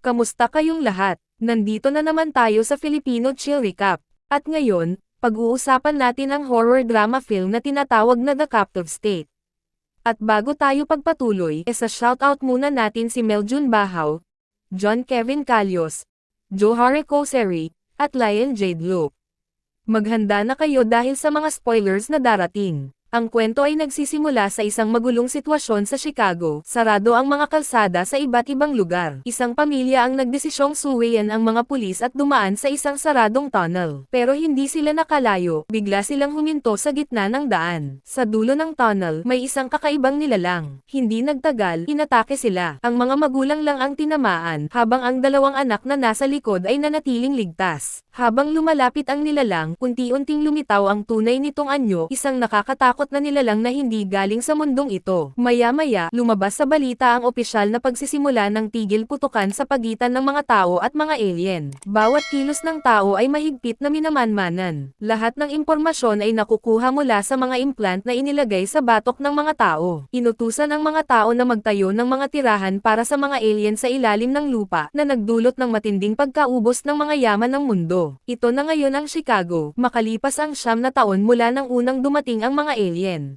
Kamusta kayong lahat? Nandito na naman tayo sa Filipino Chill Recap. At ngayon, pag-uusapan natin ang horror drama film na tinatawag na The Captive State. At bago tayo pagpatuloy, e sa shoutout muna natin si Meljun Bahaw, John Kevin Calios, Johare Koseri, at Lion Jade Luke. Maghanda na kayo dahil sa mga spoilers na darating. Ang kwento ay nagsisimula sa isang magulong sitwasyon sa Chicago. Sarado ang mga kalsada sa iba't ibang lugar. Isang pamilya ang nagdesisyong suwayan ang mga pulis at dumaan sa isang saradong tunnel. Pero hindi sila nakalayo, bigla silang huminto sa gitna ng daan. Sa dulo ng tunnel, may isang kakaibang nilalang. Hindi nagtagal, inatake sila. Ang mga magulang lang ang tinamaan, habang ang dalawang anak na nasa likod ay nanatiling ligtas. Habang lumalapit ang nilalang, unti-unting lumitaw ang tunay nitong anyo, isang nakakatakot na nilalang na hindi galing sa mundong ito. Maya-maya, lumabas sa balita ang opisyal na pagsisimula ng tigil putukan sa pagitan ng mga tao at mga alien. Bawat kilos ng tao ay mahigpit na minamanmanan. Lahat ng impormasyon ay nakukuha mula sa mga implant na inilagay sa batok ng mga tao. Inutusan ang mga tao na magtayo ng mga tirahan para sa mga alien sa ilalim ng lupa na nagdulot ng matinding pagkaubos ng mga yaman ng mundo. Ito na ngayon ang Chicago, makalipas ang siyam na taon mula nang unang dumating ang mga alien.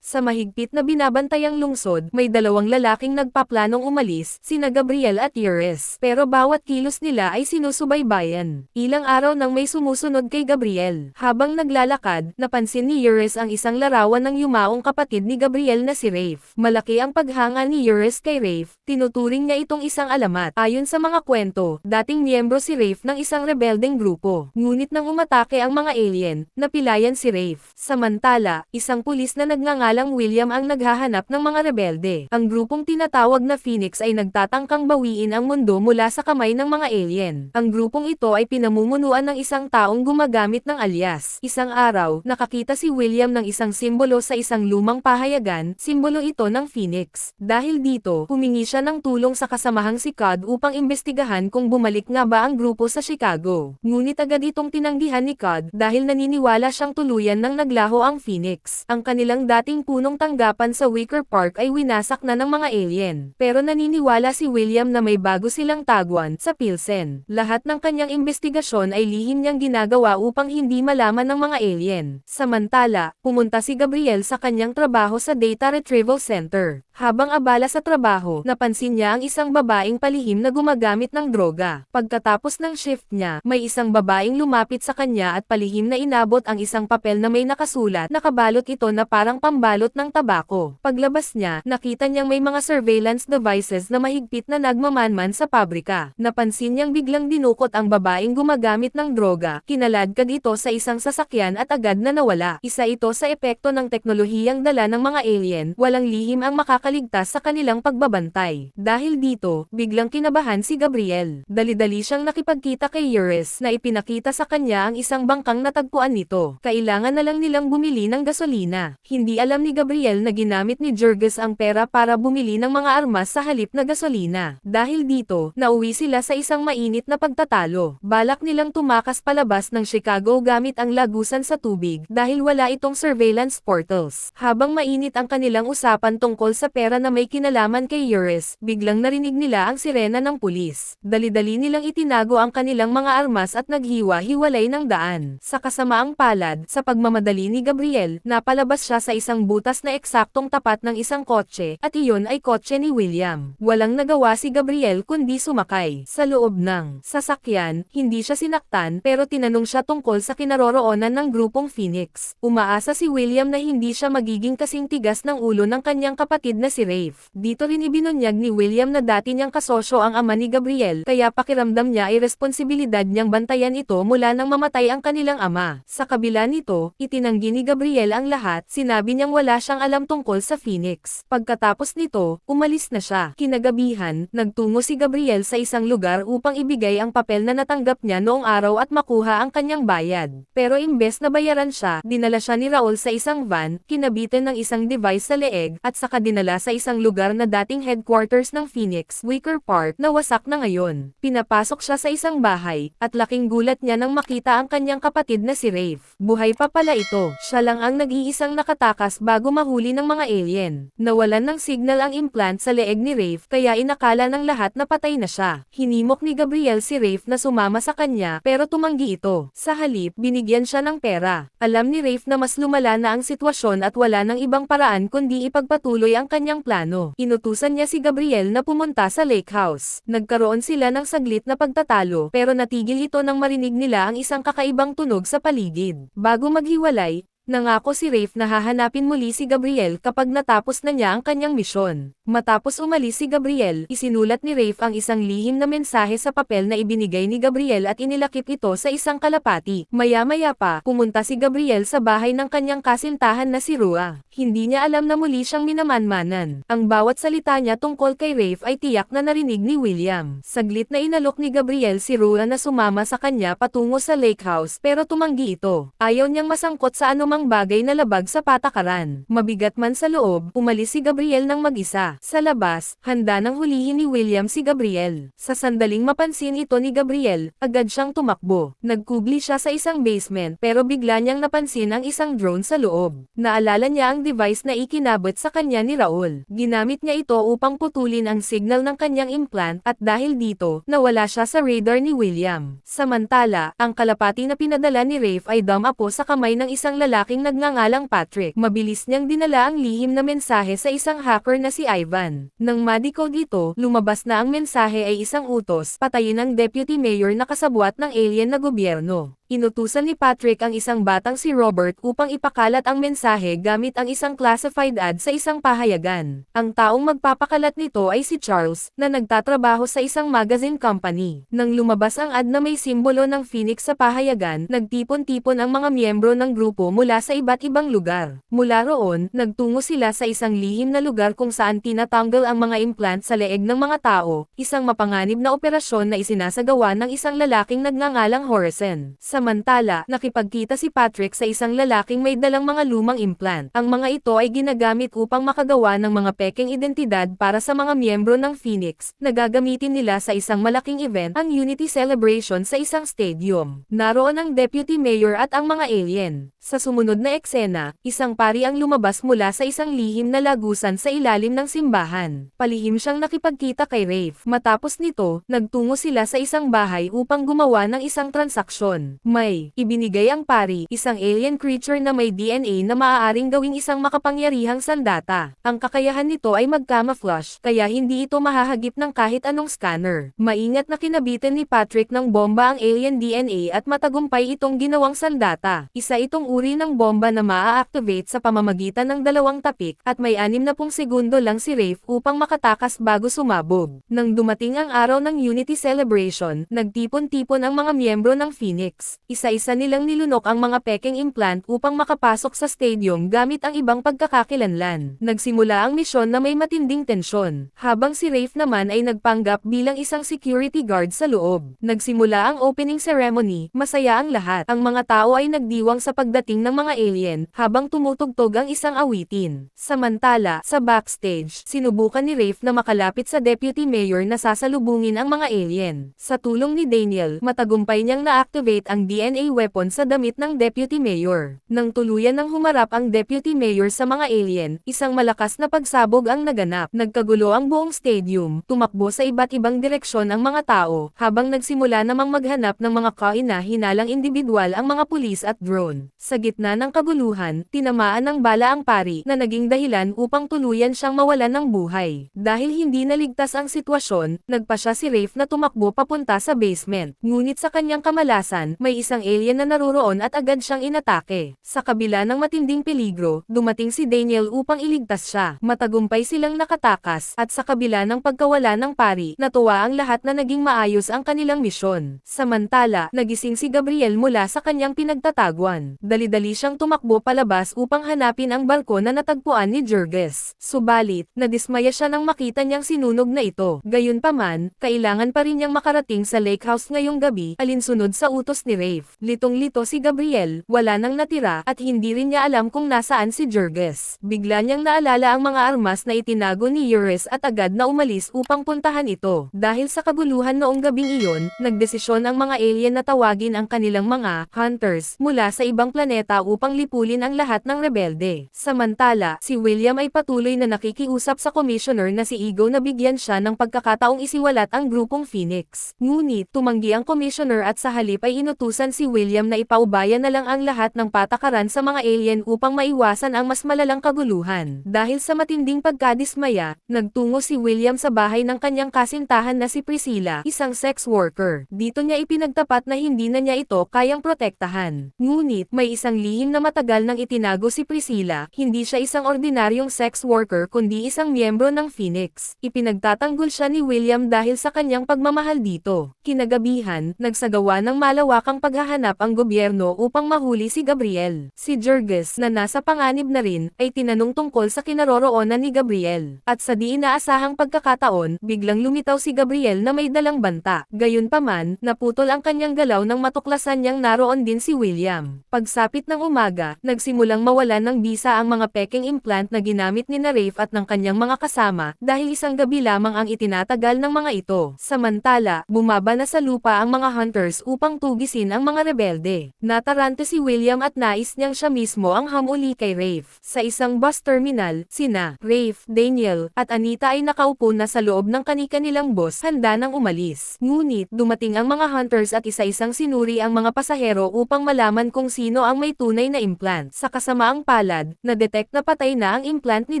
Sa mahigpit na binabantayang lungsod, may dalawang lalaking nagpaplanong umalis, sina Gabriel at Iris. Pero bawat kilos nila ay sinusubaybayan. Ilang araw nang may sumusunod kay Gabriel. Habang naglalakad, napansin ni Iris ang isang larawan ng yumaong kapatid ni Gabriel na si Rafe. Malaki ang paghanga ni Iris kay Rafe, tinuturing niya itong isang alamat. Ayon sa mga kwento, dating miyembro si Rafe ng isang rebeldeng grupo. Ngunit nang umatake ang mga alien, napilayan si Rafe. Samantala, isang pulis na nagngangalang William ang naghahanap ng mga rebelde. Ang grupong tinatawag na Phoenix ay nagtatangkang bawiin ang mundo mula sa kamay ng mga alien. Ang grupong ito ay pinamumunuan ng isang taong gumagamit ng alias. Isang araw, nakakita si William ng isang simbolo sa isang lumang pahayagan, simbolo ito ng Phoenix. Dahil dito, humingi siya ng tulong sa kasamahang si Cod upang imbestigahan kung bumalik nga ba ang grupo sa Chicago. Ngunit agad itong tinanggihan ni Cod dahil naniniwala siyang tuluyan ng naglaho ang Phoenix. Ang kanilang dating punong tanggapan sa Wicker Park ay winasak na ng mga alien. Pero naniniwala si William na may bago silang tagwan sa Pilsen. Lahat ng kanyang investigasyon ay lihim niyang ginagawa upang hindi malaman ng mga alien. Samantala, pumunta si Gabriel sa kanyang trabaho sa Data Retrieval Center. Habang abala sa trabaho, napansin niya ang isang babaeng palihim na gumagamit ng droga. Pagkatapos ng shift niya, may isang babaeng lumapit sa kanya at palihim na inabot ang isang papel na may nakasulat, nakabalot ito na parang pambalot ng tabako. Paglabas niya, nakita niyang may mga surveillance devices na mahigpit na nagmamanman sa pabrika. Napansin niyang biglang dinukot ang babaeng gumagamit ng droga, kinaladkad ito sa isang sasakyan at agad na nawala. Isa ito sa epekto ng teknolohiyang dala ng mga alien, walang lihim ang makakaligtas sa kanilang pagbabantay. Dahil dito, biglang kinabahan si Gabriel. Dali-dali siyang nakipagkita kay Iris na ipinakita sa kanya ang isang bangkang natagpuan nito. Kailangan na lang nilang bumili ng gasolina. Hindi alam ni Gabriel na ginamit ni Jurgis ang pera para bumili ng mga armas sa halip na gasolina. Dahil dito, nauwi sila sa isang mainit na pagtatalo. Balak nilang tumakas palabas ng Chicago gamit ang lagusan sa tubig dahil wala itong surveillance portals. Habang mainit ang kanilang usapan tungkol sa pera na may kinalaman kay Iris, biglang narinig nila ang sirena ng pulis. Dali-dali nilang itinago ang kanilang mga armas at naghiwa-hiwalay ng daan. Sa kasamaang palad, sa pagmamadali ni Gabriel, napalabas siya sa isang butas na eksaktong tapat ng isang kotse, at iyon ay kotse ni William. Walang nagawa si Gabriel kundi sumakay. Sa loob ng sasakyan, hindi siya sinaktan pero tinanong siya tungkol sa kinaroroonan ng grupong Phoenix. Umaasa si William na hindi siya magiging kasing tigas ng ulo ng kanyang kapatid na si Rafe. Dito rin ibinunyag ni William na dati niyang kasosyo ang ama ni Gabriel, kaya pakiramdam niya ay responsibilidad niyang bantayan ito mula nang mamatay ang kanilang ama. Sa kabila nito, itinanggi ni Gabriel ang lahat, sinabi niyang wala siyang alam tungkol sa Phoenix. Pagkatapos nito, umalis na siya. Kinagabihan, nagtungo si Gabriel sa isang lugar upang ibigay ang papel na natanggap niya noong araw at makuha ang kanyang bayad. Pero imbes na bayaran siya, dinala siya ni Raul sa isang van, kinabitan ng isang device sa leeg, at saka dinala mula sa isang lugar na dating headquarters ng Phoenix, Wicker Park, na wasak na ngayon. Pinapasok siya sa isang bahay, at laking gulat niya nang makita ang kanyang kapatid na si Rafe. Buhay pa pala ito. Siya lang ang nag-iisang nakatakas bago mahuli ng mga alien. Nawalan ng signal ang implant sa leeg ni Rafe kaya inakala ng lahat na patay na siya. Hinimok ni Gabriel si Rafe na sumama sa kanya pero tumanggi ito. Sa halip, binigyan siya ng pera. Alam ni Rafe na mas lumala na ang sitwasyon at wala ng ibang paraan kundi ipagpatuloy ang kanyang plano. Inutusan niya si Gabriel na pumunta sa lake house. Nagkaroon sila ng saglit na pagtatalo pero natigil ito nang marinig nila ang isang kakaibang tunog sa paligid. Bago maghiwalay, Nangako si Rafe na hahanapin muli si Gabriel kapag natapos na niya ang kanyang misyon. Matapos umalis si Gabriel, isinulat ni Rafe ang isang lihim na mensahe sa papel na ibinigay ni Gabriel at inilakip ito sa isang kalapati. Maya-maya pa, pumunta si Gabriel sa bahay ng kanyang kasintahan na si Rua. Hindi niya alam na muli siyang minamanmanan. Ang bawat salita niya tungkol kay Rafe ay tiyak na narinig ni William. Saglit na inalok ni Gabriel si Rua na sumama sa kanya patungo sa lake house pero tumanggi ito. Ayaw niyang masangkot sa anumang anumang bagay na labag sa patakaran. Mabigat man sa loob, umalis si Gabriel ng mag-isa. Sa labas, handa nang hulihin ni William si Gabriel. Sa sandaling mapansin ito ni Gabriel, agad siyang tumakbo. Nagkubli siya sa isang basement pero bigla niyang napansin ang isang drone sa loob. Naalala niya ang device na ikinabot sa kanya ni Raul. Ginamit niya ito upang putulin ang signal ng kanyang implant at dahil dito, nawala siya sa radar ni William. Samantala, ang kalapati na pinadala ni Rafe ay damapo sa kamay ng isang lalaki lalaking nagngangalang Patrick. Mabilis niyang dinala ang lihim na mensahe sa isang hacker na si Ivan. Nang madiko dito, lumabas na ang mensahe ay isang utos, patayin ang deputy mayor na kasabwat ng alien na gobyerno. Inutusan ni Patrick ang isang batang si Robert upang ipakalat ang mensahe gamit ang isang classified ad sa isang pahayagan. Ang taong magpapakalat nito ay si Charles, na nagtatrabaho sa isang magazine company. Nang lumabas ang ad na may simbolo ng phoenix sa pahayagan, nagtipon-tipon ang mga miyembro ng grupo mula sa iba't ibang lugar. Mula roon, nagtungo sila sa isang lihim na lugar kung saan tinatanggal ang mga implant sa leeg ng mga tao, isang mapanganib na operasyon na isinasagawa ng isang lalaking nagngangalang Horizon. Sa Samantala, nakipagkita si Patrick sa isang lalaking may dalang mga lumang implant. Ang mga ito ay ginagamit upang makagawa ng mga peking identidad para sa mga miyembro ng Phoenix, na gagamitin nila sa isang malaking event, ang Unity Celebration sa isang stadium. Naroon ang Deputy Mayor at ang mga alien. Sa sumunod na eksena, isang pari ang lumabas mula sa isang lihim na lagusan sa ilalim ng simbahan. Palihim siyang nakipagkita kay Rafe. Matapos nito, nagtungo sila sa isang bahay upang gumawa ng isang transaksyon. May, ibinigay ang pari, isang alien creature na may DNA na maaaring gawing isang makapangyarihang sandata. Ang kakayahan nito ay mag-camouflage, kaya hindi ito mahahagip ng kahit anong scanner. Maingat na kinabitan ni Patrick ng bomba ang alien DNA at matagumpay itong ginawang sandata. Isa itong uri ng bomba na maa-activate sa pamamagitan ng dalawang tapik, at may 60 segundo lang si Rafe upang makatakas bago sumabog. Nang dumating ang araw ng Unity Celebration, nagtipon-tipon ang mga miyembro ng Phoenix. Isa-isa nilang nilunok ang mga peking implant upang makapasok sa stadium gamit ang ibang pagkakakilanlan. Nagsimula ang misyon na may matinding tensyon, habang si Rafe naman ay nagpanggap bilang isang security guard sa loob. Nagsimula ang opening ceremony, masaya ang lahat. Ang mga tao ay nagdiwang sa pagdating ng mga alien, habang tumutugtog ang isang awitin. Samantala, sa backstage, sinubukan ni Rafe na makalapit sa deputy mayor na sasalubungin ang mga alien. Sa tulong ni Daniel, matagumpay niyang na-activate ang DNA weapon sa damit ng Deputy Mayor. Nang tuluyan ng humarap ang Deputy Mayor sa mga alien, isang malakas na pagsabog ang naganap. Nagkagulo ang buong stadium, tumakbo sa iba't ibang direksyon ang mga tao, habang nagsimula namang maghanap ng mga kaina-hinalang individual ang mga pulis at drone. Sa gitna ng kaguluhan, tinamaan ng bala ang pari na naging dahilan upang tuluyan siyang mawalan ng buhay. Dahil hindi naligtas ang sitwasyon, nagpa siya si Rafe na tumakbo papunta sa basement. Ngunit sa kanyang kamalasan, may isang alien na naroroon at agad siyang inatake. Sa kabila ng matinding peligro, dumating si Daniel upang iligtas siya. Matagumpay silang nakatakas, at sa kabila ng pagkawala ng pari, natuwa ang lahat na naging maayos ang kanilang misyon. Samantala, nagising si Gabriel mula sa kanyang pinagtatagwan. Dali-dali siyang tumakbo palabas upang hanapin ang balkon na natagpuan ni Jurgis. Subalit, nadismaya siya nang makita niyang sinunog na ito. Gayunpaman, kailangan pa rin niyang makarating sa lake house ngayong gabi, alinsunod sa utos ni Rafe. Litong-lito si Gabriel, wala nang natira, at hindi rin niya alam kung nasaan si Jurgis. Bigla niyang naalala ang mga armas na itinago ni Eurus at agad na umalis upang puntahan ito. Dahil sa kaguluhan noong gabing iyon, nagdesisyon ang mga alien na tawagin ang kanilang mga hunters mula sa ibang planeta upang lipulin ang lahat ng rebelde. Samantala, si William ay patuloy na nakikiusap sa commissioner na si Ego na bigyan siya ng pagkakataong isiwalat ang grupong Phoenix. Ngunit, tumanggi ang commissioner at sa halip ay inutusan si William na ipaubaya na lang ang lahat ng patakaran sa mga alien upang maiwasan ang mas malalang kaguluhan. Dahil sa matinding pagkadismaya, nagtungo si William sa bahay ng kanyang kasintahan na si Priscilla, isang sex worker. Dito niya ipinagtapat na hindi na niya ito kayang protektahan. Ngunit, may isang lihim na matagal nang itinago si Priscilla, hindi siya isang ordinaryong sex worker kundi isang miyembro ng Phoenix. Ipinagtatanggol siya ni William dahil sa kanyang pagmamahal dito. Kinagabihan, nagsagawa ng malawakang paghahanap ang gobyerno upang mahuli si Gabriel. Si Jurgis, na nasa panganib na rin, ay tinanong tungkol sa kinaroroonan ni Gabriel. At sa di inaasahang pagkakataon, biglang lumitaw si Gabriel na may dalang banta. Gayunpaman, naputol ang kanyang galaw nang matuklasan niyang naroon din si William. Pagsapit ng umaga, nagsimulang mawalan ng bisa ang mga peking implant na ginamit ni na Rafe at ng kanyang mga kasama, dahil isang gabi lamang ang itinatagal ng mga ito. Samantala, bumaba na sa lupa ang mga hunters upang tugisin ang mga rebelde. Natarante si William at nais niyang siya mismo ang hamuli kay Rafe. Sa isang bus terminal, sina Rafe, Daniel, at Anita ay nakaupo na sa loob ng kani-kanilang bus handa nang umalis. Ngunit, dumating ang mga hunters at isa-isang sinuri ang mga pasahero upang malaman kung sino ang may tunay na implant. Sa kasamaang palad, na-detect na patay na ang implant ni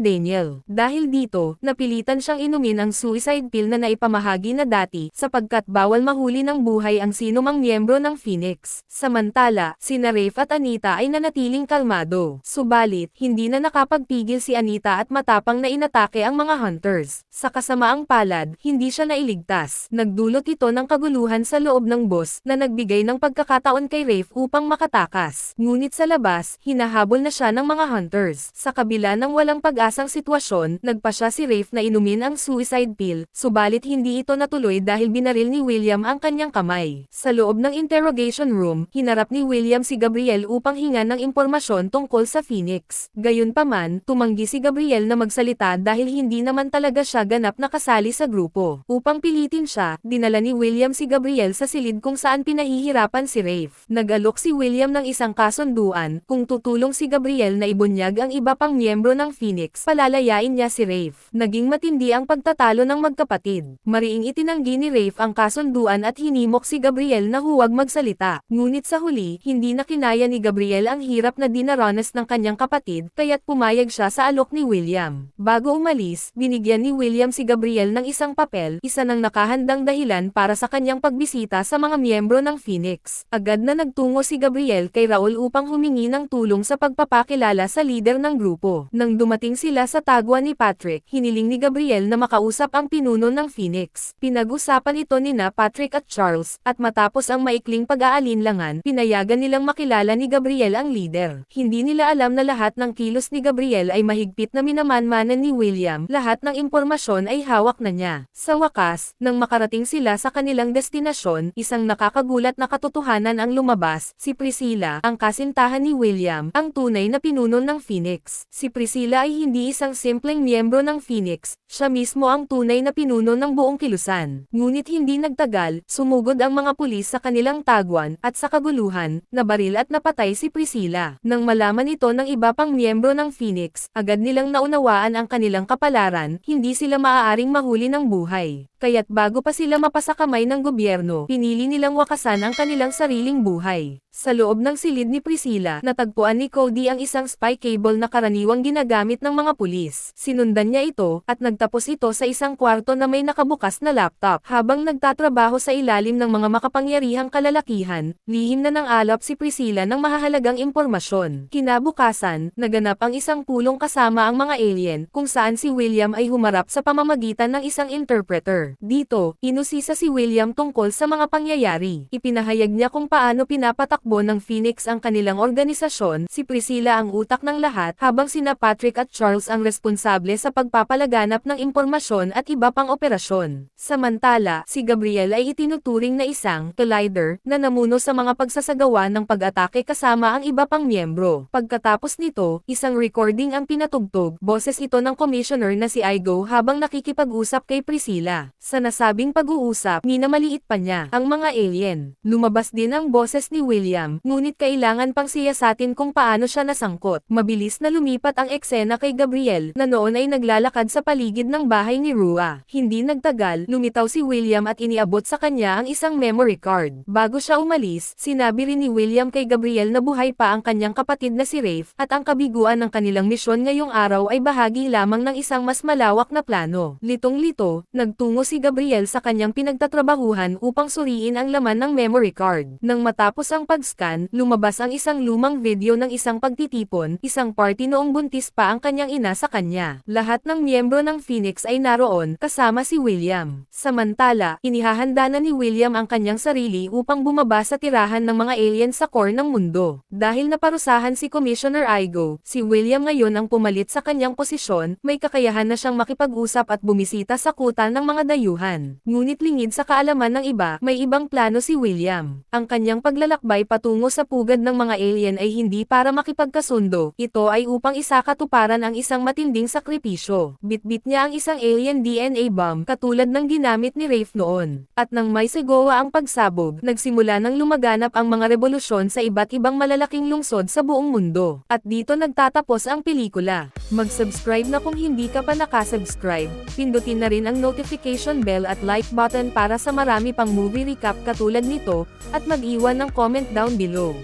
Daniel. Dahil dito, napilitan siyang inumin ang suicide pill na naipamahagi na dati, sapagkat bawal mahuli ng buhay ang sino mang miyembro ng Phoenix. Samantala, sina Rafe at Anita ay nanatiling kalmado. Subalit, hindi na nakapagpigil si Anita at matapang na inatake ang mga hunters. Sa kasamaang palad, hindi siya nailigtas. Nagdulot ito ng kaguluhan sa loob ng boss na nagbigay ng pagkakataon kay Rafe upang makatakas. Ngunit sa labas, hinahabol na siya ng mga hunters. Sa kabila ng walang pag-asang sitwasyon, nagpa siya si Rafe na inumin ang suicide pill, subalit hindi ito natuloy dahil binaril ni William ang kanyang kamay. Sa loob ng interrogation room, hinarap ni William si Gabriel upang hingan ng impormasyon tungkol sa Phoenix. Gayunpaman, tumanggi si Gabriel na magsalita dahil hindi naman talaga siya ganap na kasali sa grupo. Upang pilitin siya, dinala ni William si Gabriel sa silid kung saan pinahihirapan si Rafe. Nag-alok si William ng isang kasunduan, kung tutulong si Gabriel na ibunyag ang iba pang miyembro ng Phoenix, palalayain niya si Rafe. Naging matindi ang pagtatalo ng magkapatid. Mariing itinanggi ni Rafe ang kasunduan at hinimok si Gabriel na huwag magsalita. Ngunit sa huli, hindi na kinaya ni Gabriel ang hirap na dinaranas ng kanyang kapatid, kaya't pumayag siya sa alok ni William. Bago umalis, binigyan ni William si Gabriel ng isang papel, isa ng nakahandang dahilan para sa kanyang pagbisita sa mga miyembro ng Phoenix. Agad na nagtungo si Gabriel kay Raul upang humingi ng tulong sa pagpapakilala sa leader ng grupo. Nang dumating sila sa tagwa ni Patrick, hiniling ni Gabriel na makausap ang pinuno ng Phoenix. Pinag-usapan ito ni na Patrick at Charles, at matapos ang maikling pag-aalinlangan, pinayagan nilang makilala ni Gabriel ang leader. Hindi nila alam na lahat ng kilos ni Gabriel ay mahigpit na minamanmanan ni William, lahat ng impormasyon ay hawak na niya. Sa wakas, nang makarating sila sa kanilang destinasyon, isang nakakagulat na katotohanan ang lumabas, si Priscilla, ang kasintahan ni William, ang tunay na pinuno ng Phoenix. Si Priscilla ay hindi isang simpleng miyembro ng Phoenix, siya mismo ang tunay na pinuno ng buong kilusan. Ngunit hindi nagtagal, sumugod ang mga pulis sa kanilang tagwan, at sa kaguluhan, nabaril at napatay si Priscilla. Nang malaman ito ng iba pang miyembro ng Phoenix, agad nilang naunawaan ang kanilang kapalaran, hindi sila maaaring mahuli ng buhay. Kaya't bago pa sila mapasakamay ng gobyerno, pinili nilang wakasan ang kanilang sariling buhay. Sa loob ng silid ni Priscilla, natagpuan ni Cody ang isang spy cable na karaniwang ginagamit ng mga pulis. Sinundan niya ito, at nagtapos ito sa isang kwarto na may nakabukas na laptop. Habang nagtatrabaho sa ilalim ng mga makapangyarihang kalalakihan, lihim na ng alap si Priscilla ng mahahalagang impormasyon. Kinabukasan, naganap ang isang pulong kasama ang mga alien, kung saan si William ay humarap sa pamamagitan ng isang interpreter. Dito, inusisa si William tungkol sa mga pangyayari. Ipinahayag niya kung paano pinapatakbo ng Phoenix ang kanilang organisasyon, si Priscilla ang utak ng lahat, habang sina Patrick at Charles ang responsable sa pagpapalaganap ng impormasyon at iba pang operasyon. Samantala, si Gabriel ay itinuturing na isang collider na namuno sa mga pagsasagawa ng pag-atake kasama ang iba pang miyembro. Pagkatapos nito, isang recording ang pinatugtog, boses ito ng commissioner na si Igo habang nakikipag-usap kay Priscilla. Sa nasabing pag-uusap, minamaliit pa niya ang mga alien. Lumabas din ang boses ni William, ngunit kailangan pang siyasatin kung paano siya nasangkot. Mabilis na lumipat ang eksena kay Gabriel, na noon ay naglalakad sa paligid ng bahay ni Rua. Hindi nagtagal, lumitaw si William at iniabot sa kanya ang isang memory card. Bago siya umalis, sinabi rin ni William kay Gabriel na buhay pa ang kanyang kapatid na si Rafe, at ang kabiguan ng kanilang misyon ngayong araw ay bahagi lamang ng isang mas malawak na plano. Litong-lito, nagtungo si Gabriel sa kanyang pinagtatrabahuhan upang suriin ang laman ng memory card. Nang matapos ang pag-scan, lumabas ang isang lumang video ng isang pagtitipon, isang party noong buntis pa ang kanyang ina sa kanya. Lahat ng miyembro ng Phoenix ay naroon, kasama si William. Samantala, inihahanda na ni William ang kanyang sarili upang bumaba sa tirahan ng mga alien sa core ng mundo. Dahil naparusahan si Commissioner Igo, si William ngayon ang pumalit sa kanyang posisyon, may kakayahan na siyang makipag-usap at bumisita sa kuta ng mga dayuhan. Ngunit lingid sa kaalaman ng iba, may ibang plano si William. Ang kanyang paglalakbay patungo sa pugad ng mga alien ay hindi para makipagkasundo, ito ay upang isakatuparan ang isang matinding sakripisyo. Bitbit niya ang isang alien DNA bomb katulad ng ginamit ni Rafe noon. At nang may sigawa ang pagsabog, nagsimula nang lumaganap ang mga revolusyon sa iba't ibang malalaking lungsod sa buong mundo. At dito nagtatapos ang pelikula. Mag-subscribe na kung hindi ka pa nakasubscribe, pindutin na rin ang notification bell at like button para sa marami pang movie recap katulad nito, at mag-iwan ng comment down below.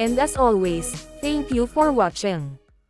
And as always, thank you for watching.